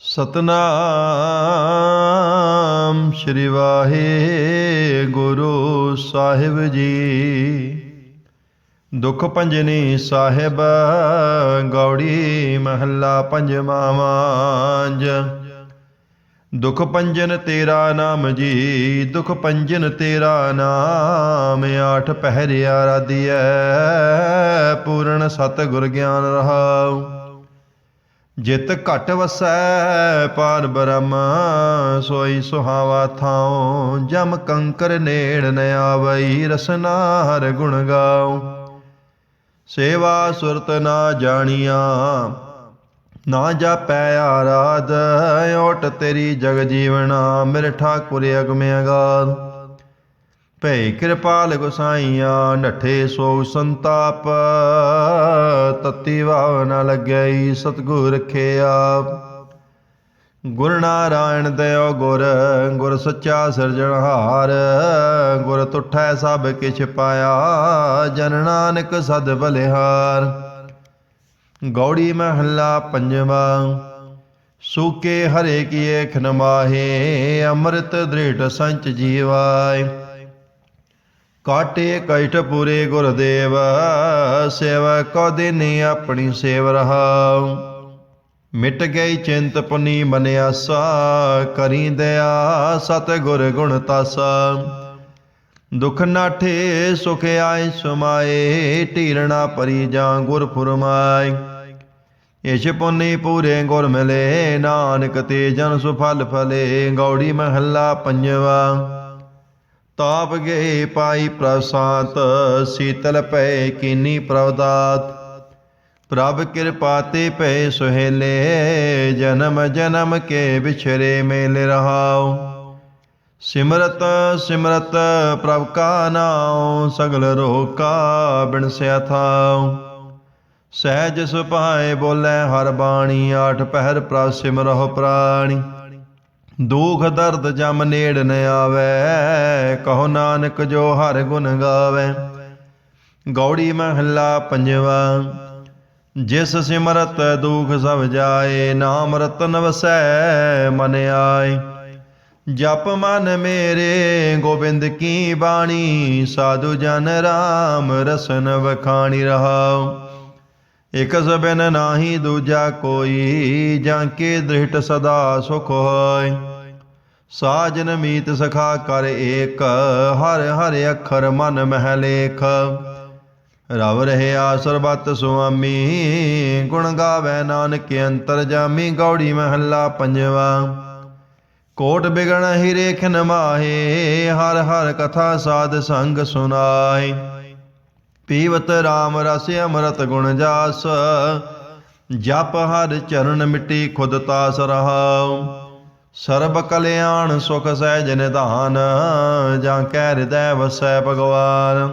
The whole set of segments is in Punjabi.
ਸਤਨਾਮ ਸ੍ਰੀ ਵਾਹਿਗੁਰੂ ਸਾਹਿਬ ਜੀ। ਦੁਖ ਭੰਜਨੀ ਸਾਹਿਬ, ਗੌੜੀ ਮਹੱਲਾ ਪੰਜਵਾਂ ਵਾਂਜ। ਦੁਖ ਪੰਜਨ ਤੇਰਾ ਨਾਮ ਜੀ, ਦੁਖ ਪੰਜਨ ਤੇਰਾ ਨਾਮ, ਆਠ ਪਹਿਰਿਆ ਰਾਧੀਐ, ਪੂਰਨ ਸਤ ਗੁਰ ਗਿਆਨ ਰਹਾਉ। ਜਿਤ ਘਟ ਵਸੈ, ਪਾਰ ਬ੍ਰਹਮ, ਸੋਈ ਸੁਹਾਵਾ ਥਾਉ। ਜਮ ਕੰਕਰ ਨੇੜ ਨ ਆਵਈ, ਰਸਨਾ ਹਰ ਗੁਣ ਗਾਉ। ਸੇਵਾ ਸੁਰਤ ਨਾ ਜਾਣੀਆਂ, ਨਾ ਜਾਪੈ ਆਰਾਧ। ਓਟ ਤੇਰੀ ਜਗ ਜੀਵਨਾ ਮੇਰੇ ਠਾਕੁਰ ਅਗਮ ਅਗਾਧ ਕਿਰਪਾਲ ਗੁਸਾਈਆਂ ਨਠੇ ਸੋ ਸੰਤਾਪ। ਤਤੀ ਭਾਵ ਨ ਲੱਗਈ ਸਤਗੁਰ ਰਖਿਆ। ਗੁਰ ਨਾਰਾਇਣ ਦਇਓ ਗੁਰ ਗੁਰ ਸੱਚਾ ਸਿਰਜਣਹਾਰ ਗੁਰ ਤੁਠੈ ਸਭ ਕਿਛ ਪਾਇਆ, ਜਨ ਨਾਨਕ ਸਦ ਬਲਿਹਾਰ। ਗੌੜੀ ਮਹੱਲਾ ਪੰਜਵਾ, ਸੂਕੇ ਹਰੇ ਕੀਏ ਖਨਮਾਹੇ ਅੰਮ੍ਰਿਤ ਦ੍ਰਿੜ ਸੰਚ ਜੀਵਾਏ। ਕਾਟੇ ਕਸ਼ਟ ਪੂਰੇ ਗੁਰਦੇਵ, ਸੇਵਾ ਕੋ ਦਿਨੀ ਆਪਣੀ ਸੇਵ ਰਹਾਉ। ਮਿਟ ਗਈ ਚਿੰਤ ਪੁਨੀ ਬਨਿਆਸਾ ਕਰੀ ਦਇਆ ਸਤ ਗੁਰ ਗੁਣ ਤਾਸਾ। ਦੁਖ ਨਾਠੇ ਸੁਖ ਆਏ ਸੁਮਾਏ ਢੀਰਣਾ ਪਰੀ ਜਾਂ ਗੁਰ ਫੁਰਮਾਏ। ਇਛ ਪੁਨੀ ਪੂਰੇ ਗੁਰ ਮਿਲੇ, ਨਾਨਕ ਤੇ ਜਨ ਸੁਫਲ ਫਲੇ, ਗੌੜੀ ਮਹੱਲਾ ਪੰਜਵਾ। ਤਾਪ ਗਏ ਪਾਈ ਪ੍ਰਸਾਤ, ਸੀਤਲ ਪਏ ਕੀਨੀ ਪ੍ਰਵਦਾਤ। ਪ੍ਰਭ ਕਿਰਪਾ ਤੇ ਪੈ ਸੁਹੇਲੇ, ਜਨਮ ਜਨਮ ਕੇ ਵਿਛਰੇ ਮੇਲ ਰਹਾਉ। ਸਿਮਰਤ ਸਿਮਰਤ ਪ੍ਰਭ ਕਾ ਨਾਉ, ਸਗਲ ਰੋਕਾ ਬਿਨਸਿਆ ਥਾਉ। ਸਹਿਜ ਸੁਭਾਏ ਬੋਲੇ, ਹਰ ਬਾਣੀ ਆਠ ਪਹਿਰ ਪ੍ਰਭ ਸਿਮਰਹੁ ਪ੍ਰਾਣੀ। ਦੁਖ ਦਰਦ ਜਮ ਨੇੜ ਨ ਆਵੇ, ਕਹੋ ਨਾਨਕ ਜੋ ਹਰ ਗੁਣ ਗਾਵੇ। ਗੌੜੀ ਮਹੱਲਾ ਪੰਜਵਾ, ਜਿਸ ਸਿਮਰਤ ਦੁਖ ਸਭ ਜਾਏ, ਨਾਮ ਰਤਨ ਵਸੈ ਮਨ ਆਏ। ਜਪ ਮਨ ਮੇਰੇ, ਗੋਬਿੰਦ ਕੀ ਬਾਣੀ, ਸਾਧੂ ਜਨ ਰਾਮ ਰਸਨ ਵਖਾਣੀ ਰਹਾਓ ਇਕ ਸਬਨ ਨਾਹੀ ਦੂਜਾ ਕੋਈ, ਜਾਂ ਕੇ ਦ੍ਰਿਟ ਸਦਾ ਸੁਖ ਹੋਇ। ਸਾਜਨ ਮੀਤ ਸਖਾ ਕਰ ਏਕ, ਹਰ ਹਰ ਅੱਖਰ ਮਨ ਮਹਿ ਲੇਖ। ਰਵ ਰਹਿਆ ਸਰਬਤ ਸੁਆਮੀ, ਗੁਣ ਗਾਵੇ ਨਾਨਕ ਅੰਤਰ ਜਾਮੀ, ਗੌੜੀ ਮਹੱਲਾ ਪੰਜਵਾ। ਕੋਟ ਬਿਗਣ ਹੀ ਰੇਖਨ ਮਾਹੇ, ਹਰ ਹਰ ਕਥਾ ਸਾਧ ਸੰਗ ਸੁਨਾਏ ਪੀਵਤ RAM ਰਸ ਅੰਮ੍ਰਿਤ ਗੁਣ ਜਾਸ, ਜਪ ਹਰ ਚਰਨ ਮਿੱਟੀ ਖੁਦ ਤਾਸ ਰਹਾਉ ਸਰਬ ਕਲਿਆਣ ਸੁਖ ਸਹਿਜ ਨਿਧਾਨ ਜਾਂ ਕੈ ਹਿਰਦੈ ਵਸੈ ਭਗਵਾਨ।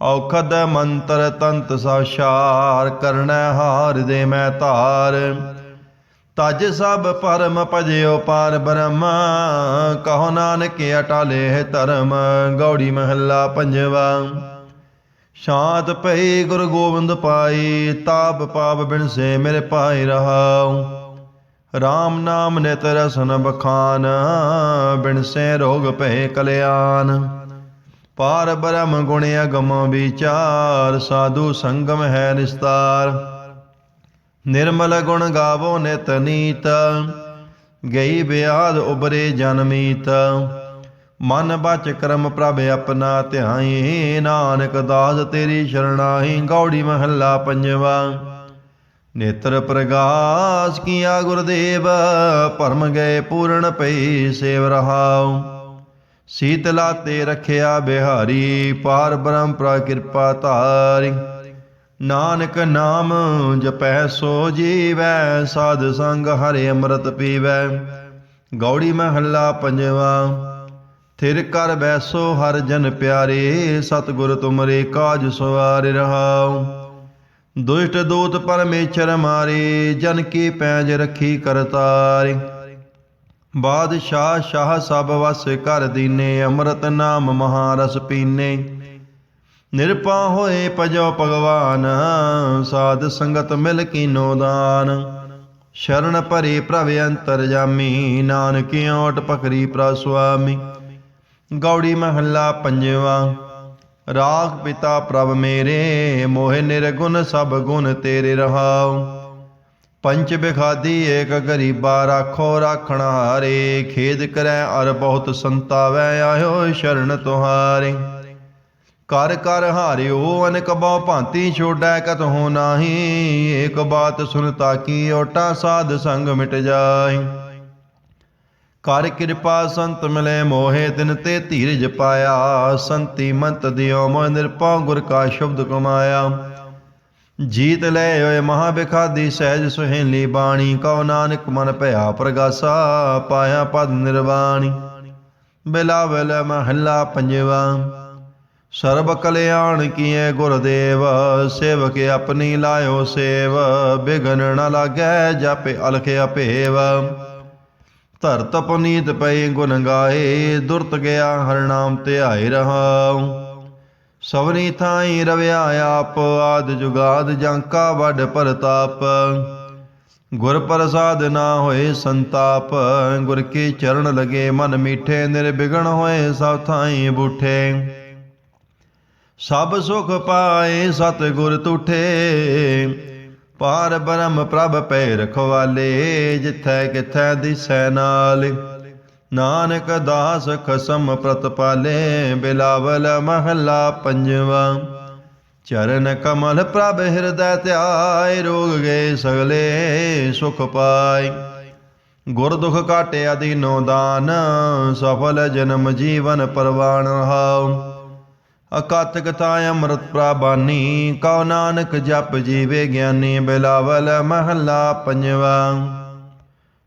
ਔਖਦ ਮੰਤਰ ਤੰਤ ਸਾਸ਼ਾਰ, ਕਰਨੈ ਹਾਰ ਦੇ ਮੈਂ ਧਾਰ। ਤਜ ਸਭ ਪਰਮ ਭਜਿਓ ਪਾਰ ਬ੍ਰਹਮ, ਕਹੋ ਨਾਨਕ ਅਟਾਲੇ ਧਰਮ, ਗੌੜੀ ਮਹੱਲਾ ਪੰਜਵਾ। ਸ਼ਾਂਤ ਪਈ ਗੁਰ ਗੋਬਿੰਦ ਪਾਈ, ਤਾਪ ਪਾਪ ਬਿਨ ਸੇ ਮੇਰੇ ਪਾਈ ਰਹਾਉ। RAM ਨਾਮ ਨਿਤ ਰਸਨ ਬਖਾਨ, ਬਿਨ ਸੇ ਰੋਗ ਭੈ ਕਲਿਆਣ। ਪਾਰ ਬ੍ਰਹਮ ਗੁਣ ਅਗਮ ਵਿਚਾਰ, ਸਾਧੂ ਸੰਗਮ ਹੈ ਨਿਸਤਾਰ। ਨਿਰਮਲ ਗੁਣ ਗਾਵੋ ਨਿਤ ਨੀਤ, ਗਈ ਬਿਆਦ ਉਬਰੇ ਜਨਮੀਤ ਮਨ ਬਚ ਕਰਮ ਪ੍ਰਭ ਆਪਣਾ ਧਿਆਈ, ਨਾਨਕ ਦਾਸ ਤੇਰੀ ਸ਼ਰਣਾਈ, ਗੌੜੀ ਮਹੱਲਾ ਪੰਜਵਾ। ਨੇਤਰ ਪ੍ਰਗਾਸ ਕੀਆ ਗੁਰਦੇਵ, ਭਰਮ ਗਏ ਪੂਰਨ ਪਈ ਸੇਵ ਰਹਾਉ। ਸੀਤਲਾ ਤੇ ਰਖਿਆ ਬਿਹਾਰੀ, ਪਾਰ ਬ੍ਰਹਮ ਪ੍ਰ ਕਿਰਪਾ ਧਾਰੀ। ਨਾਨਕ ਨਾਮ ਜਪੈ ਸੋ ਜੀਵੈ, ਸਾਧ ਸੰਗ ਹਰਿ ਅੰਮ੍ਰਿਤ ਪੀਵੈ। ਗੌੜੀ ਮਹੱਲਾ ਪੰਜਵਾ। ਥਿਰ ਕਰ ਬੈਸੋ ਹਰ ਜਨ ਪਿਆਰੇ, ਸਤਿਗੁਰ ਤੁਮਰੇ ਕਾਜ ਸਵਾਰ ਰਹਾਉ। ਦੁਸ਼ਟ ਦੂਤ ਪਰਮੇਸ਼ਰ ਮਾਰੇ, ਜਨ ਕੀ ਪੈਜ ਰੱਖੀ ਕਰਤਾਰੇ ਬਾਦਸ਼ਾਹ ਸ਼ਾਹ ਸਭ ਵਸ ਕਰ ਦੀਨੇ, ਅੰਮ੍ਰਿਤ ਨਾਮ ਮਹਾਰਸ ਪੀਨੇ। ਨਿਰਪਾ ਹੋਏ ਭਜੋ ਭਗਵਾਨ, ਸਾਧ ਸੰਗਤ ਮਿਲ ਕੀਨੋ ਦਾਨ। ਸ਼ਰਨ ਭਰੀ ਪ੍ਰਭ ਅੰਤਰਜਾਮੀ ਨਾਨਕ ਓਟ ਪਕਰੀ ਪ੍ਰਸੁਆਮੀ ਗੌੜੀ ਮਹੱਲਾ ਪੰਜਵਾ। ਰਾਗ ਪਿਤਾ ਪ੍ਰਭ ਮੇਰੇ, ਮੋਹਿ ਨਿਰਗੁਣ ਸਭ ਗੁਣ ਤੇਰੇ ਰਹਾਉ। ਪੰਚ ਬਿਖਾਦੀ ਏਕ ਗਰੀਬਾ ਰਾਖੋ ਰਾਖਣ ਹਾਰੇ, ਖੇਦ ਕਰੈ ਅਰ ਬਹੁਤ ਸੰਤਾਵੈ ਆਇਓ ਸ਼ਰਨ ਤੁਹਾਰੇ। ਕਰ ਕਰ ਹਾਰਿਓ ਅਨਕ ਬਹੁ ਭਾਂਤੀ ਛੋੜੈ ਕਤਹੁ ਨਾਹੀ, ਏਕ ਬਾਤ ਸੁਨਤਾ ਕੀ ਓਟਾ ਸਾਧ ਸੰਗ ਮਿਟ ਜਾਏ ਕਰ ਕਿਰਪਾ ਸੰਤ ਮਿਲੇ ਮੋਹੇ ਦਿਨ ਤੇ ਧੀਰਜ ਪਾਇਆ। ਸੰਤੀ ਮੰਤ ਦਿਓ ਮੋਹਿ ਨਿਰਪਉ ਗੁਰ ਕਾ ਸ਼ਬਦ ਕਮਾਇਆ। ਜੀਤ ਲੈ ਹੋਏ ਮਹਾ ਬਿਖਾਦੀ ਸਹਿਜ ਸੁਹੇਲੀ ਬਾਣੀ। ਕਉ ਨਾਨਕ ਮਨ ਭਇਆ ਪ੍ਰਗਾਸਾ, ਪਾਇਆ ਪਦ ਨਿਰਵਾਣੀ। ਬਿਲਾਵਲ ਮਹੱਲਾ ਪੰਜਵਾ। ਸਰਬ ਕਲਿਆਣ ਕੀਏ ਗੁਰਦੇਵ, ਸੇਵਕ ਆਪਣੀ ਲਾਇਓ ਸੇਵ। ਬਿਗਨ ਨ ਲਾਗੈ ਜਾਪੇ ਅਲਖ ਅਪੇਵ ਧਰਤ ਪੁਨੀਤ ਪਏ ਗੁਣ ਗਾਏ, ਦੁਰਤ ਗਿਆ ਹਰ ਨਾਮ ਧਿਆਏ ਰਹਾਉ। ਸਵਨੀ ਥਾਈ ਰਵਿਆ ਆਪ, ਆਦ ਜੁਗਾਦ ਜਾਂਕਾ ਵੱਡ ਪਰਤਾਪ। ਗੁਰ ਪ੍ਰਸਾਦ ਨਾ ਹੋਏ ਸੰਤਾਪ, ਗੁਰ ਕੇ ਚਰਨ ਲਗੇ ਮਨ ਮੀਠੇ ਨਿਰਬਿਗਣ ਹੋਏ ਸਭ ਥਾਈ ਬੂਠੇ। ਸਭ ਸੁਖ ਪਾਏ ਸਤ ਗੁਰ ਤੁਠੇ ਪਾਰ ਬ੍ਰਹਮ ਪ੍ਰਭ ਪੈ ਰਖਵਾਲੇ, ਜਿਥੈ ਕਿਥੈ ਦਿਸੈ ਨਾਲ। ਨਾਨਕ ਦਾਸ ਖਸਮ ਪ੍ਰਤਪਾਲੇ ਬਿਲਾਵਲ ਮਹੱਲਾ ਪੰਜਵਾ। ਚਰਨ ਕਮਲ ਪ੍ਰਭ ਹਿਰਦੈ ਧਿਆਏ, ਰੋਗ ਗਏ ਸਗਲੇ ਸੁਖ ਪਾਏ। ਗੁਰ ਦੁਖ ਕਾਟਿਆ ਦੀਨੋ ਦਾਨ, ਸਫਲ ਜਨਮ ਜੀਵਨ ਪਰਵਾਨ ਰਹਾਉ। ਅਕਤ ਕਥਾ ਅੰਮ੍ਰਿਤ ਪ੍ਰਾਬਾਨੀ, ਕਉ ਨਾਨਕ ਜਪ ਜੀਵੇ ਗਿਆਨੀ ਬਿਲਾਵਲ ਮਹੱਲਾ ਪੰਜਵਾ।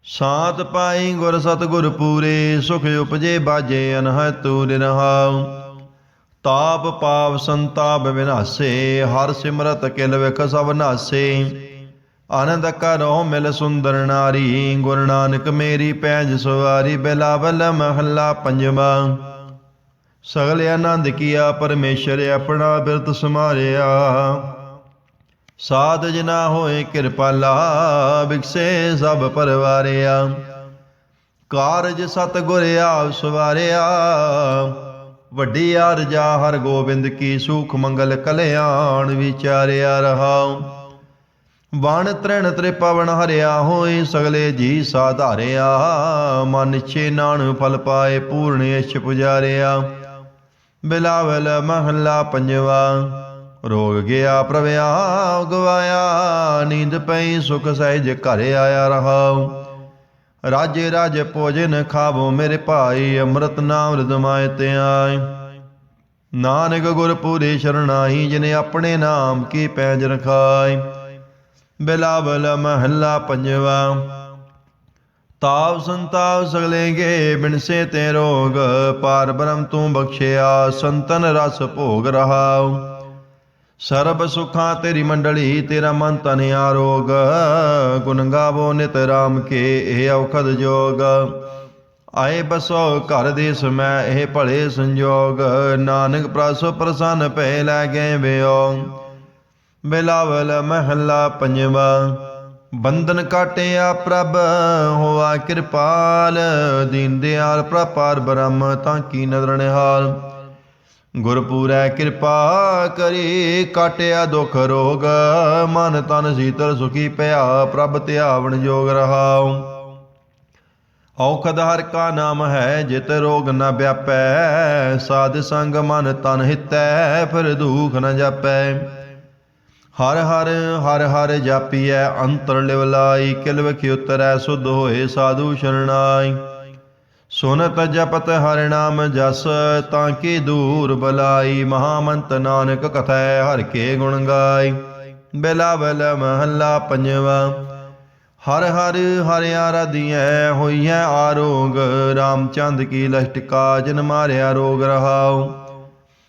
ਸਾਤ ਪਾਈ ਗੁਰ ਸਤਗੁਰ ਪੂਰੇ, ਸੁਖ ਉਪਜੇ ਬਾਜੇ ਅਨਹ ਤੂਰ ਰਹਾਉ ਤਾਪ ਪਾਪ ਸੰਤਾਪ ਵਿਨਾਸੇ, ਹਰ ਸਿਮਰਤ ਕਿਲ ਵਿਖ ਸਭ ਨਾਸੇ। ਆਨੰਦ ਕਰੋ ਮਿਲ ਸੁੰਦਰ ਨਾਰੀ, ਗੁਰੂ ਨਾਨਕ ਮੇਰੀ ਪੈਜ ਸਵਾਰੀ, ਬਿਲਾਵਲ ਮਹੱਲਾ ਪੰਜਵਾ। ਸਗਲ ਆਨੰਦ ਕੀਆ, ਪਰਮੇਸ਼ਰ ਆਪਣਾ ਬਿਰਤ ਸਮਾਰਿਆ ਸਾਧ ਜਨਾ ਹੋਏ ਕਿਰਪਾਲਾ, ਵਿਕਸੇ ਸਭ ਪਰਵਾਰਿਆ। ਕਾਰਜ ਸਤ ਗੁਰ ਆਪ ਸਵਾਰਿਆ। ਵੱਡੀ ਅਰਜਾ ਹਰ ਗੋਬਿੰਦ ਕੀ ਸੁਖ ਮੰਗਲ ਕਲਿਆਣ ਵਿਚਾਰਿਆ ਰਹਾਉ ਵਣ ਤ੍ਰਿਣ ਤ੍ਰਿਪਵਨ ਹਰਿਆ ਹੋਏ, ਸਗਲੇ ਜੀ ਸਾਧਾਰਿਆ। ਮਨ ਛੇ ਨਾਨ ਫਲ ਪਾਏ, ਪੂਰਨ ਇਛ ਪੁਜਾਰਿਆ। ਬਿਲਾਵਲ ਮਹੱਲਾ ਪੰਜਵਾ। ਰੋਗ ਗਿਆ ਪ੍ਰਵਿਆ ਗਵਾਇਆ ਨੀਂਦ ਪਈ, ਸੁਖ ਸਹਿਜ ਘਰ ਆਇਆ ਰਹਾਉ ਰਾਜੇ ਰਾਜ ਭੋਜਨ ਖਾਵੋ, ਮੇਰੇ ਭਾਈ ਅੰਮ੍ਰਿਤ ਨਾਮ ਰਦਮਾਇ ਤੇ ਆਏ ਨਾਨਕ ਗੁਰ ਪੂਰੇ ਸ਼ਰਨਾਈ ਜਿਨੇ ਆਪਣੇ ਨਾਮ ਕੀ ਪੈਜ ਰਖਾਈ ਬਿਲਾਵਲ ਮਹੱਲਾ ਪੰਜਵਾ। ਤਾਪ ਸੰਤਾਪ ਸਗਲੇਗੇ ਬਿਨਸੇ ਤੇ ਰੋਗ, ਪਾਰ ਬ੍ਰਹਮ ਤੂੰ ਬਖਸ਼ਿਆ, ਸੰਤਨ ਰਸ ਭੋਗ ਰਹਾਉ। ਸਰਬ ਸੁਖਾਂ ਤੇਰੀ ਮੰਡਲੀ, ਤੇਰਾ ਮਨ ਤਨ ਆਰੋਗ। ਗੁਣ ਗਾਵੋ ਨਿਤ ਰਾਮ ਕੇ, ਇਹ ਔਖਦ ਜੋਗ। ਆਏ ਬਸੋ ਘਰ ਦੇ ਸਮੈ ਇਹ ਭਲੇ ਸੰਜੋਗ। ਨਾਨਕ ਪ੍ਰਸ ਪ੍ਰਸੰਨ ਪੈ ਲੈ ਗਏ ਵਿਓ। ਬਿਲਾਵਲ ਮਹੱਲਾ ਪੰਜਵਾ। ਬੰਧਨ ਕਾਟਿਆ ਪ੍ਰਭ, ਹੋਆ ਕਿਰਪਾਲ। ਦੀਨ ਦਿਆਲ ਪ੍ਰਪਾਰ ਬ੍ਰਹਮ, ਤਾਂ ਕੀ ਨਦਰ ਨਿਹਾਲ। ਗੁਰਪੂਰੈ ਕਿਰਪਾ ਕਰੀ, ਕਾਟਿਆ ਦੁਖ ਰੋਗ। ਮਨ ਤਨ ਸੀਤਲ ਸੁਖੀ ਪਿਆ, ਪ੍ਰਭ ਧਿਆਵਣ ਜੋਗ ਰਹਾਉ। ਔਖਦ ਹਰ ਕਾ ਨਾਮ ਹੈ, ਜਿਤ ਰੋਗ ਨ ਵਿਆਪੈ। ਸਾਧ ਸੰਗ ਮਨ ਤਨ ਹਿਤੈ, ਫਿਰ ਦੁਖ ਨ ਜਾਪੈ। ਹਰ ਹਰ ਹਰ ਹਰ ਜਾਪੀਐ, ਅੰਤਰ ਲਿਵਲਾਈ ਕਿਲ ਵਿਖ ਉਤਰੈ, ਸੁਧ ਹੋਏ ਸਾਧੂ ਸ਼ਰਣਾਈ। ਸੁਨਤ ਜਪਤ ਹਰਿ ਨਾਮ ਜਸ, ਤਾਂ ਕੀ ਦੂਰ ਬਲਾਈ, ਮਹਾਮੰਤ ਨਾਨਕ ਕਥੈ ਹਰ ਕੇ ਗੁਣ ਗਾਈ। ਬਿਲਾਵਲ ਮਹੱਲਾ ਪੰਜਵਾ, ਹਰ ਹਰ ਹਰਿ ਆਰਾਧੀਐ, ਹੋਈਐ ਆਰੋਗ, ਰਾਮਚੰਦ ਕੀ ਲਸ਼ਟਕਾ ਜਨ ਮਾਰਿਆ ਰੋਗ ਰਹਾਉ।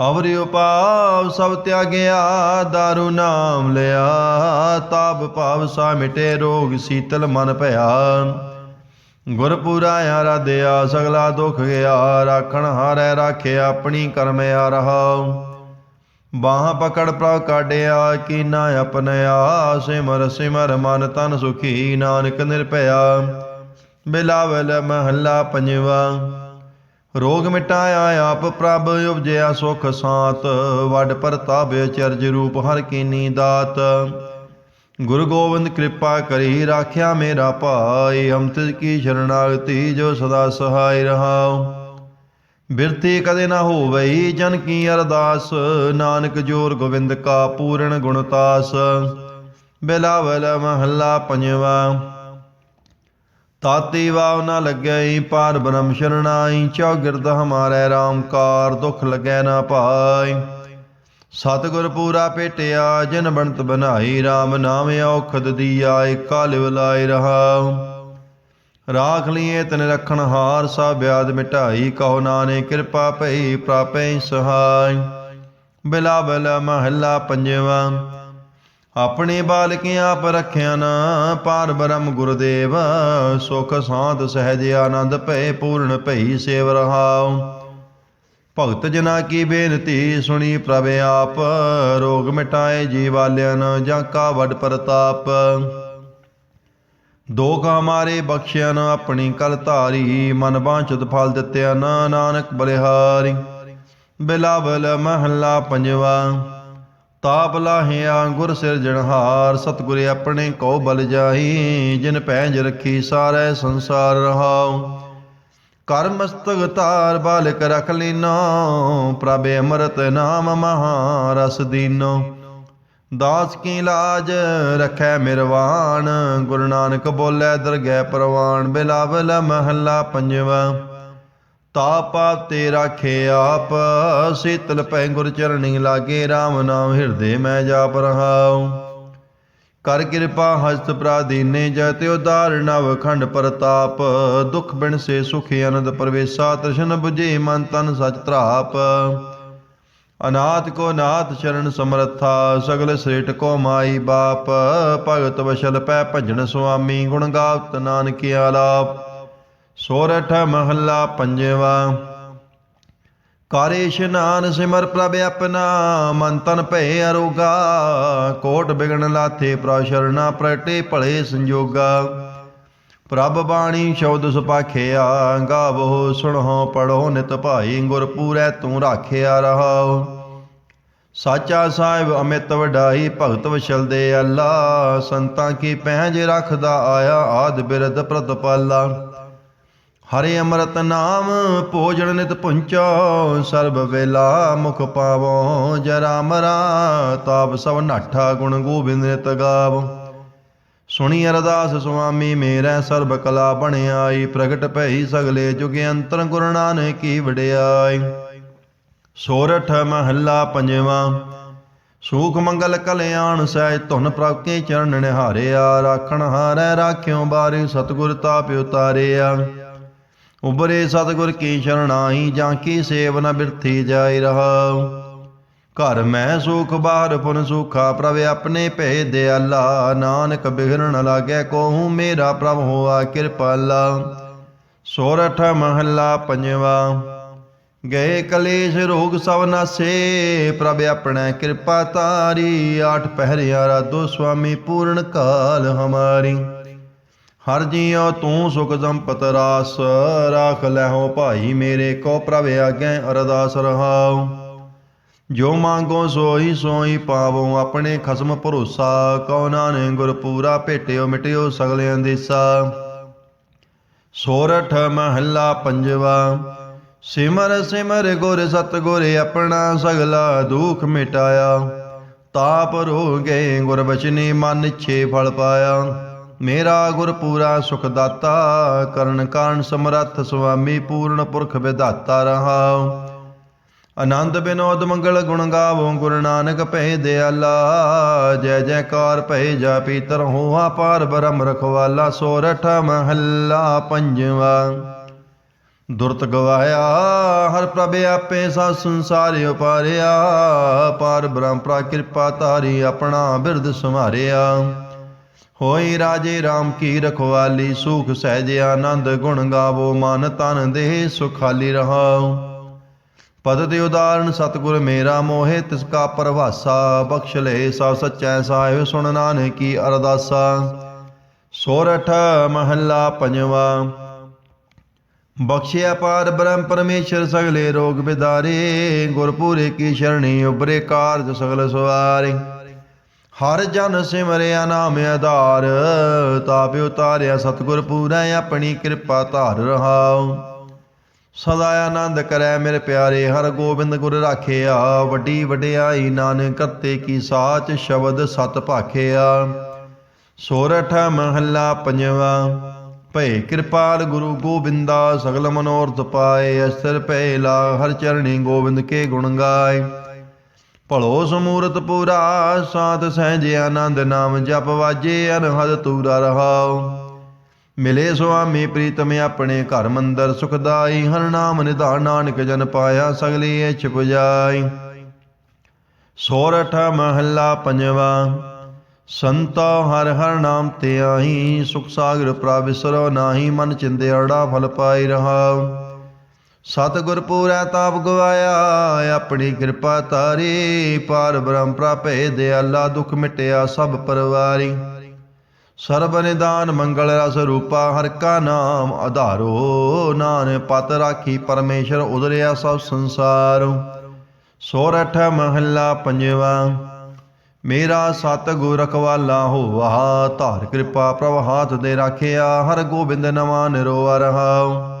ਅਵਰਿ ਉਪਾਵ ਸਭ ਤਿਆਗਿਆ, ਦਾਰੂ ਨਾਮ ਲਿਆ। ਤਾਪ ਭਾਵ ਸਾ ਮਿਟੇ, ਰੋਗ ਸੀਤਲ ਮਨ ਭਇਆ। ਗੁਰ ਆਰਾਧਿਆ, ਸਗਲਾ ਦੁਖ ਗਿਆ। ਰਾਖਣ ਹਾਰੈ ਰਾਖਿਆ ਆਪਣੀ ਕਰਮ ਆ ਰਹਾ। ਬਾਹ ਪਕੜ ਪ੍ਰਭ ਕਾਢਿਆ, ਕੀਨਾ ਆਪਣਿਆ ਸਿਮਰ ਸਿਮਰ ਮਨ ਤਨ ਸੁਖੀ, ਨਾਨਕ ਨਿਰਭਇਆ। ਬਿਲਾਵਲ ਮਹੱਲਾ ਪੰਜਵਾ। ਰੋਗ ਮਿਟਾਇਆ ਆਪ ਪ੍ਰਭ ਉਪਜਿਆ ਸੁਖ ਸਾਤ, ਵੱਡ ਪ੍ਰਤਾਪ ਚਰਜ ਰੂਪ ਹਰ ਕੀਨੀ ਦਾਤ। ਗੁਰੂ ਗੋਬਿੰਦ ਕਿਰਪਾ ਕਰੀ ਰਾਖਿਆ ਮੇਰਾ ਭਾਈ ਹਮਤ ਕੀ ਸ਼ਰਨਾਗਤੀ ਜੋ ਸਦਾ ਸਹਾਈ ਰਹਾਉ। ਬਿਰਤੀ ਕਦੇ ਨਾ ਹੋਵਈ, ਜਨ ਕੀ ਅਰਦਾਸ, ਨਾਨਕ ਜੋਰ ਗੋਬਿੰਦ ਕਾ ਪੂਰਨ ਗੁਣਤਾਸ ਬਿਲਾਵਲ ਮਹੱਲਾ ਪੰਜਵਾ। ਤਾਤੀ ਵਾਵ ਨਾ ਲੱਗਈ ਪਾਰ ਬ੍ਰਹਮ ਸ਼ਰਣਾਈ ਚੌਗਿਰਦ ਹਮਾਰੇ RAM ਕਾਰ, ਦੁਖ ਲੱਗੈ ਨਾ ਭਾਈ ਸਤਿਗੁਰ ਪੂਰਾ ਭੇਟਿਆ ਜਨ ਬਣਤ ਬਨਾਈ RAM ਨਾਮ ਔਖਦ ਦੀਆ ਏਕਾ ਲਿਵ ਲਾਇ ਰਹਾਉ। ਰਾਖ ਲਈਏ ਤਨ ਰਖਣ ਹਾਰ ਸਾ ਬਿਆਦ ਮਿਟਾਈ, ਕਹੋ ਨਾਨੇ ਕਿਰਪਾ ਭਈ, ਪ੍ਰਾਪੈ ਸਹਾਈ। ਬਿਲਾਵਲ ਮਹੱਲਾ ਪੰਜਵਾਂ ਆਪਣੇ ਬਾਲਕਿ ਆਪ ਰਖਿਆ ਨਾ, ਪਾਰ ਬ੍ਰਹਮ ਗੁਰਦੇਵ, ਸੁਖ ਸਾਧ ਸਹਿਜ ਆਨੰਦ ਭੈ ਪੂਰਨ ਭਈ ਸੇਵ ਰਹਾਉ। ਭਗਤ ਜਨਾ ਕੀ ਬੇਨਤੀ ਸੁਣੀ ਪ੍ਰਭ ਆਪ, ਰੋਗ ਮਿਟਾਏ ਜੀਵਾਲਿਆਨ ਜਾਂ ਕਾ ਵੱਡ ਪ੍ਰਤਾਪ। ਦੋਖ ਹਮਾਰੇ ਬਖਸ਼ਿਆ ਨ, ਆਪਣੀ ਕਲ ਧਾਰੀ, ਮਨ ਬਾਂਚਤ ਫਲ ਦਿੱਤਿਆ ਨ, ਨਾਨਕ ਬਲਿਹਾਰੀ। ਬਿਲਾਵਲ ਮਹੱਲਾ ਪੰਜਵਾ। ਤਾਪ ਲਾਹਿਆ ਗੁਰ ਸਿਰਜਣਹਾਰ ਸਤਿਗੁਰ ਆਪਣੇ ਕੋ ਬਲ ਜਾਹੀ, ਜਿਨ ਪੈਂਜ ਰੱਖੀ ਸਾਰੇ ਸੰਸਾਰ ਰਹਾਉ। ਕਰ ਮਸਤਕ ਤਾਰ ਬਾਲਕ ਰਖ ਲੀਨੋ, ਪ੍ਰਭ ਅੰਮ੍ਰਿਤ ਨਾਮ ਮਹਾ ਰਸ ਦੀਨੋ। ਦਾਸ ਕੀ ਲਾਜ ਰਖੈ ਮਿਰਵਾਨ, ਗੁਰੂ ਨਾਨਕ ਬੋਲੇ ਦਰਗਹਿ ਪ੍ਰਵਾਨ, ਬਿਲਾਵਲ ਮਹੱਲਾ ਪੰਜਵਾ। ਤਾਪਾ ਤੇਰਾ ਰਾਖੇ ਆਪ ਪੈ ਗੁਰ ਚਰਣੀ ਲਾਗੇ RAM ਨਾਮ ਹਿਰਦੇ ਮੈਂ ਜਾਪ ਰਹਾਉ। ਕਰ ਕਿਰਪਾ ਹਸਤ ਪ੍ਰਾਦੀਨੇ ਜਤਿ ਉਦਾਰ ਨਵ ਖੰਡ ਪ੍ਰਤਾਪ। ਦੁਖ ਬਿਨ ਸੇ ਸੁਖ ਅਨੰਦ ਪਰਵੇਸਾ ਤ੍ਰਿਸ਼ਨ 부ਜੇ ਮਨ ਤਨ ਸਚ ਤਰਾਪ ਅਨਾਥ ਕੋ ਨਾਥ ਚਰਨ ਸਮਰਥਾ, ਸਗਲ ਸ੍ਰੇਟ ਕੋ ਮਾਈ ਬਾਪ। ਭਗਤ ਵਸ਼ਲ ਪੈ ਭਜਨ ਸੁਆਮੀ, ਗੁਣ ਗਾਵਤ ਨਾਨਕ ਆਲਾਪ। ਸੋਰਠ ਮਹੱਲਾ ਪੰਜਵਾ। ਕਾਰੇ ਇਸ਼ਨਾਨ ਸਿਮਰ ਪ੍ਰਭ ਆਪਣਾ, ਮਨ ਤਨ ਭੈ ਅਰੋਗਾ। ਕੋਟ ਬਿਗਣ ਲਾਥੇ ਪ੍ਰਸ਼ਰਣਾ ਪ੍ਰਟੇ ਭਲੇ ਸੰਜੋਗਾ। ਪ੍ਰਭ ਬਾਣੀ ਸ਼ਬਦ ਸੁਪਾਖਿਆ ਗਾਵੋ ਸੁਣੋ ਪੜੋ ਨਿਤ ਭਾਈ, ਗੁਰ ਪੂਰੈ ਤੂੰ ਰਾਖਿਆ ਰਹਾਓ ਸਾਚਾ ਸਾਹਿਬ ਅਮਿਤ ਵਡਾਈ ਭਗਤ ਵਸ਼ਲ ਦੇ ਅੱਲਾ। ਸੰਤਾਂ ਕੀ ਪਹਿਜ ਰੱਖਦਾ ਆਇਆ, ਆਦ ਬਿਰਦ ਪ੍ਰਤਪਾਲਾ। ਹਰੇ ਅੰਮ੍ਰਿਤ ਨਾਮ ਭੋਜਨ ਨਿਤ ਪੁੰਚੋ, ਸਰਬ ਵੇਲਾ ਮੁਖ ਪਾਵੋ ਜਰਾ ਮਰਾ ਤਾਪ ਸਭ ਨਾਠਾ ਗੁਣ ਗੋਬਿੰਦ ਨਿਤ ਗਾਵ। ਸੁਣੀ ਅਰਦਾਸ ਸੁਆਮੀ, ਮੇਰਾ ਸਰਬ ਕਲਾ ਬਣਿਆਈ, ਪ੍ਰਗਟ ਭਈ ਸਗਲੇ ਜੁਗ ਅੰਤਰ ਗੁਰੂ ਨਾਨਕ ਕੀ ਵਡਿਆਈ। ਸੋਰਠ ਮਹੱਲਾ ਪੰਜਵਾਂ, ਸੂਖ ਮੰਗਲ ਕਲਿਆਣ ਸਹਿਜ ਧੁਨ ਪ੍ਰਭ ਕੇ ਚਰਨ ਨਿਹਾਰਿਆ, ਰਾਖਣ ਹਾਰੈ, ਰਾਖਿਓ ਬਾਰੇ ਸਤਿਗੁਰ ਤਾਪ ਉਤਾਰਿਆ। ਉਬਰੇ ਸਤਿਗੁਰ ਕੀ ਸ਼ਰਣਾਈ ਜਾਂ ਕੀ ਸੇਵ ਨ ਬਿਰਥੀ ਜਾਈ ਰਹਾਉ। ਘਰ ਮੈਂ ਸੁਖ, ਬਾਹਰ ਪੁਨ ਸੁਖਾ, ਪ੍ਰਭ ਆਪਣੇ ਭੇ ਦਿਆਲਾ ਨਾਨਕ ਬਿਗੜਨ ਲਾਗੇ, ਕੋਹੂ ਮੇਰਾ ਪ੍ਰਭ ਹੋਆ ਕਿਰਪਾਲਾ। ਸੋਰਠ ਮਹੱਲਾ ਪੰਜਵਾ, ਗਏ ਕਲੇਸ਼ ਰੋਗ ਸਭ ਨਾਸੇ। ਪ੍ਰਭ ਆਪਣੇ ਕਿਰਪਾ ਤਾਰੀ ਆਠ ਪਹਿਰਿਆ ਰਾ ਦੋ ਸੁਆਮੀ, ਪੂਰਨ ਕਾਲ ਹਮਾਰੀ। ਹਰ ਜੀਉ ਤੂੰ ਸੁਖ ਸੰਪਤ ਰਾਸ, ਰਾਖ ਲੈਹੋ ਭਾਈ ਮੇਰੇ ਕੋ ਪ੍ਰਭ ਆਗੇ ਅਰਦਾਸ ਰਹਾਉ। ਜੋ ਮੰਗੋ ਸੋਈ ਸੋਈ ਪਾਵੋ ਆਪਣੇ ਖਸਮ ਭਰੋਸਾ, ਕਉ ਨਾਨਕ ਗੁਰ ਪੂਰਾ ਭੇਟਿਓ ਮਿਟਿਓ ਸਗਲਿਆਂ ਦੇਸਾ ਸੋਰਠ ਮਹੱਲਾ ਪੰਜਵਾ, ਸਿਮਰ ਸਿਮਰ ਗੁਰ ਸਤਗੁਰ ਆਪਣਾ ਸਗਲਾ ਦੁਖ ਮਿਟਾਇਆ। ਤਾਪ ਰੋਗੇ ਗੁਰ ਬਚਨੀ ਮਨ ਛੇ ਫਲ ਪਾਇਆ। ਮੇਰਾ ਗੁਰ ਪੂਰਾ ਸੁਖ ਦਾਤਾ, ਕਰਨ ਕਾਣ ਸਮਰੱਥ ਸੁਆਮੀ ਪੂਰਨ ਪੁਰਖ ਵਿਦਾਤਾ ਰਹਾਉ। ਆਨੰਦ ਬਿਨੋਦ ਮੰਗਲ ਗੁਣ ਗਾਵੋ, ਗੁਰੂ ਨਾਨਕ ਭੈ ਦਿਆਲਾ, ਜੈ ਜੈਕਾਰ ਭੈ ਜਾ ਜਾਪੀ ਤਰਹੁ ਪਾਰ ਬ੍ਰਹਮ ਰਖਵਾਲਾ, ਸੋਰਠ ਮਹੱਲਾ ਪੰਜਵਾ। ਦੁਰਤ ਗਵਾਇਆ, ਹਰ ਪ੍ਰਭ ਆਪੇ ਸਾ ਸੰਸਾਰ ਉਪਾਰਿਆ, ਪਾਰ ਬ੍ਰਹਮ ਪ੍ਰਾ ਕਿਰਪਾ ਤਾਰੀ ਆਪਣਾ ਬਿਰਦ ਸੰਭਾਰਿਆ ਹੋਈ ਰਾਜੇ RAM ਕੀ ਰਖਵਾਲੀ, ਸੁਖ ਸਹਿਜ ਆਨੰਦ ਗੁਣ ਗਾਵੋ, ਮਨ ਤਨ ਦੇਹ ਸੁਖਾਲੀ ਰਹਾਉ। ਪਦ ਦੇ ਉਦਾਹਰਣ, ਸਤਿਗੁਰ ਮੇਰਾ ਮੋਹਿ, ਤਿਸ ਕਾ ਪਰਵਾਸਾ, ਬਖਸ਼ ਲੈ, ਸਭ ਸਚੈ ਸਾਹਿਬ ਸੁਣ ਨਾਨਕੀ ਅਰਦਾਸਾ। ਸੋਰਠ ਮਹੱਲਾ ਪੰਜਵਾ। ਬਖਸ਼ਿਆ ਪਾਰ ਬ੍ਰਹਮ ਪਰਮੇਸ਼ਰ, ਸਗਲੇ ਰੋਗ ਬਿਦਾਰੇ, ਗੁਰਪੂਰੇ ਕੀ ਸ਼ਰਣੀ ਉਬਰੇ ਕਾਰਜ ਸਗਲ ਸਵਾਰੇ। ਹਰ ਜਨ ਸਿਮਰਿਆ ਨਾਮ ਆਧਾਰ, ਤਾਪ ਉਤਾਰਿਆ ਸਤਿਗੁਰ ਪੂਰਾ ਆਪਣੀ ਕਿਰਪਾ ਧਾਰ ਰਹਾਉ। ਸਦਾ ਆਨੰਦ ਕਰੈ ਮੇਰੇ ਪਿਆਰੇ, ਹਰ ਗੋਬਿੰਦ ਗੁਰ ਰਾਖਿਆ। ਵੱਡੀ ਵਡਿਆਈ ਨਾਨਕ ਕਰਤੇ ਕੀ ਸਾਚ ਸ਼ਬਦ ਸਤ ਭਾਖਿਆ। ਸੋਰਠ ਮਹੱਲਾ ਪੰਜਵਾ, ਭਏ ਕਿਰਪਾਲ ਗੁਰੂ ਗੋਬਿੰਦਾ, ਸਗਲ ਮਨੋਰਥ ਪਾਏ ਅਸਰ ਭੈ ਲਾ ਹਰ ਚਰਣੀ ਗੋਬਿੰਦ ਕੇ ਗੁਣ ਗਾਏ। ਭਲੋ ਸਮੂਰਤ ਪੂਰਾ, ਸਾਧ ਸਹਿਜ ਆਨੰਦ ਨਾਮ ਜਪ ਵਾਜੇ, ਅਨਹਦ ਤੂਰਾ ਰਹਾਉ। ਮਿਲੇ ਸੁਆਮੀ ਪ੍ਰੀਤਮ ਆਪਣੇ ਘਰ ਮੰਦਰ ਸੁਖਦਾਈ ਹਰ ਨਾਮ ਨਿਧਾਨ ਨਾਨਕ ਜਨ ਪਾਇਆ, ਸਗਲੀ ਇਛ ਪੁਜਾਈ। ਸੋਰਠ ਮਹੱਲਾ ਪੰਜਵਾ, ਸੰਤੋ ਹਰ ਹਰ ਨਾਮ ਤੇ ਆਹੀ, ਸੁਖ ਸਾਗਰ ਪ੍ਰਵਿਸਰੋ ਨਾਹੀ, ਮਨ ਚਿੰਦੇ ਚਿੰਦਿਆੜਾ ਫਲ ਪਾਈ ਰਹਾਉ। ਸਤਿਗੁਰ ਪੂਰਾ ਤਾਪ ਗਵਾਇਆ, ਆਪਣੀ ਕਿਰਪਾ ਤਾਰੀ ਪਾਰ ਬ੍ਰਹਮ ਪ੍ਰਾਪੇ ਦਿਆਲਾ ਦੁਖ ਮਿਟਿਆ ਸਭ ਪਰਵਾਰੀ। ਸਰਬ ਨਿਦਾਨ ਮੰਗਲ ਰਸ ਰੂਪਾ, ਹਰ ਕਾ ਨਾਮ ਆਧਾਰੋ ਨਾਨ ਪਤ ਰਾਖੀ, ਪਰਮੇਸ਼ਰ ਉਦਰਿਆ ਸਭ ਸੰਸਾਰ। ਸੋਰਠ ਮਹੱਲਾ ਪੰਜਵਾ, ਮੇਰਾ ਸਤਿਗੁਰ ਰਖਵਾਲਾ ਹੋਵਾ ਧਾਰ ਕਿਰਪਾ ਪ੍ਰਭ ਹਾਥ ਦੇ ਰਾਖਿਆ, ਹਰ ਗੋਬਿੰਦ ਨਵਾਂ ਨਿਰੋਆ ਰਹਾਉ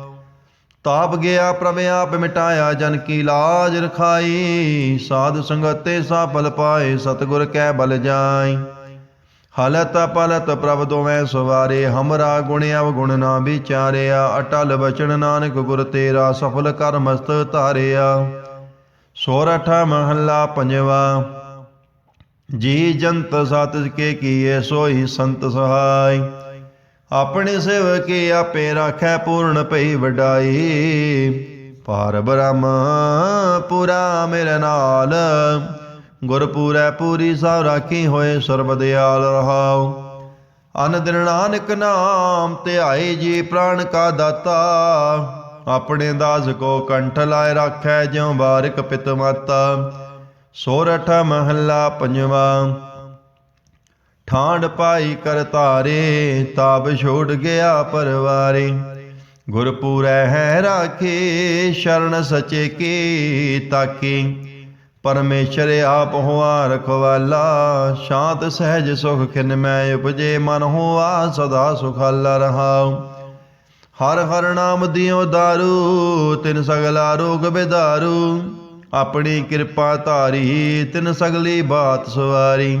ਤਾਪ ਗਿਆ ਪ੍ਰਭ ਆਪ ਮਿਟਾਇਆ ਜਨ ਕੀ ਲਾਜ ਰਖਾਈ। ਸਾਧ ਸੰਗਤੇ ਸਫਲ ਪਾਏ, ਸਤਿਗੁਰ ਕੈ ਬਲ ਜਾਈ। ਹਲਤ ਪਲਤ ਪ੍ਰਭ ਦੋਵੇਂ ਸਵਾਰੇ, ਹਮਰਾ ਗੁਣ ਅਵਗੁਣ ਨਾ ਵਿਚਾਰਿਆ। ਅਟਲ ਬਚਨ ਨਾਨਕ ਗੁਰ ਤੇਰਾ, ਸਫਲ ਕਰ ਮਸਤ ਧਾਰਿਆ। ਸੋਰਠ ਮਹੱਲਾ ਪੰਜਵਾ, ਜੀ ਜੰਤ ਸਤ ਕੇ ਕੀਏ, ਸੋਈ ਸੰਤ ਸਹਾਈ। ਆਪਣੇ ਸੇਵਕੇ ਆਪੇ ਰਾਖੈ ਪੂਰਨ ਭਈ ਵਡਾਈ। ਪਾਰ ਬ੍ਰਹਮ ਪੂਰਾ ਮੇਰੇ ਨਾਲ। ਗੁਰਪੂਰੈ ਪੂਰੀ ਸਭ ਰਾਖੀ ਹੋਏ ਸਰਬ ਦਿਆਲ ਰਹਾਉ। ਅਨ ਦਿਨ ਨਾਨਕ ਨਾਮ ਧਿਆਏ ਜੀ ਪ੍ਰਾਣ ਕਾ ਦਾਤਾ। ਆਪਣੇ ਦਾਸ ਕੋ ਕੰਠ ਲਾਇ ਰਾਖੈ ਜਿਉ ਬਾਰਿਕ ਪਿਤ ਮਾਤਾ। ਸੋਰਠ ਮਹੱਲਾ ਪੰਜਵਾ। ਠਾਂਡ ਪਾਈ ਕਰਤਾਰੇ ਤਾਪ ਛੋੜ ਗਿਆ ਪਰਵਾਰੇ। ਗੁਰਪੂਰੈ ਹੈ ਰਾਖੇ, ਸ਼ਰਨ ਸਚੇ ਕੀ ਤਾਕੀ। ਪਰਮੇਸ਼ਰ ਆਪ ਹੋਆ ਰਖਵਾਲਾ, ਸ਼ਾਂਤ ਸਹਿਜ ਸੁਖ ਖਿਨ ਮੈਂ ਉਪਜੇ, ਮਨ ਹੋਆ ਸਦਾ ਸੁਖਾਲਾ ਰਹਾਉ। ਹਰ ਹਰ ਨਾਮ ਦਿਓ ਦਾਰੂ, ਤਿਨ ਸਗਲਾ ਰੋਗ ਬਿਦਾਰੂ। ਆਪਣੀ ਕਿਰਪਾ ਧਾਰੀ, ਤਿਨ ਸਗਲੀ ਬਾਤ ਸਵਾਰੀ।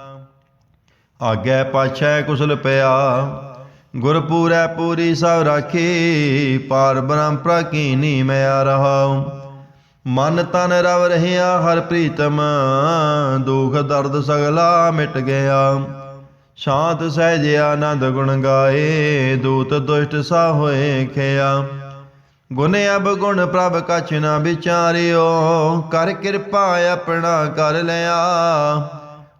ਆਗੈ ਪਾਛੈ ਕੁਸਲ ਪਿਆ। ਗੁਰਪੂਰੈ ਪੂਰੀ ਸਭ ਰਾਖੀ, ਪਾਰ ਬ੍ਰਹਮ ਪ੍ਰਕੀਨੀ ਮੈਂ ਰਹਾਉ। ਮਨ ਤਨ ਰਵ ਰਹਿਆ ਹਰ ਪ੍ਰੀਤਮ, ਦੁਖ ਦਰਦ ਸਗਲਾ ਮਿਟ ਗਿਆ। ਸ਼ਾਂਤ ਸਹਿਜ ਆਨੰਦ ਗੁਣ ਗਾਏ, ਦੂਤ ਦੁਸ਼ਟ ਸਾ ਹੋਏ ਖਿਆ। ਗੁਣ ਅਬ ਗੁਣ ਪ੍ਰਭ ਕਛ ਨਾ ਵਿਚਾਰਿਓ, ਕਰ ਕਿਰਪਾ ਆਪਣਾ ਕਰ ਲਿਆ।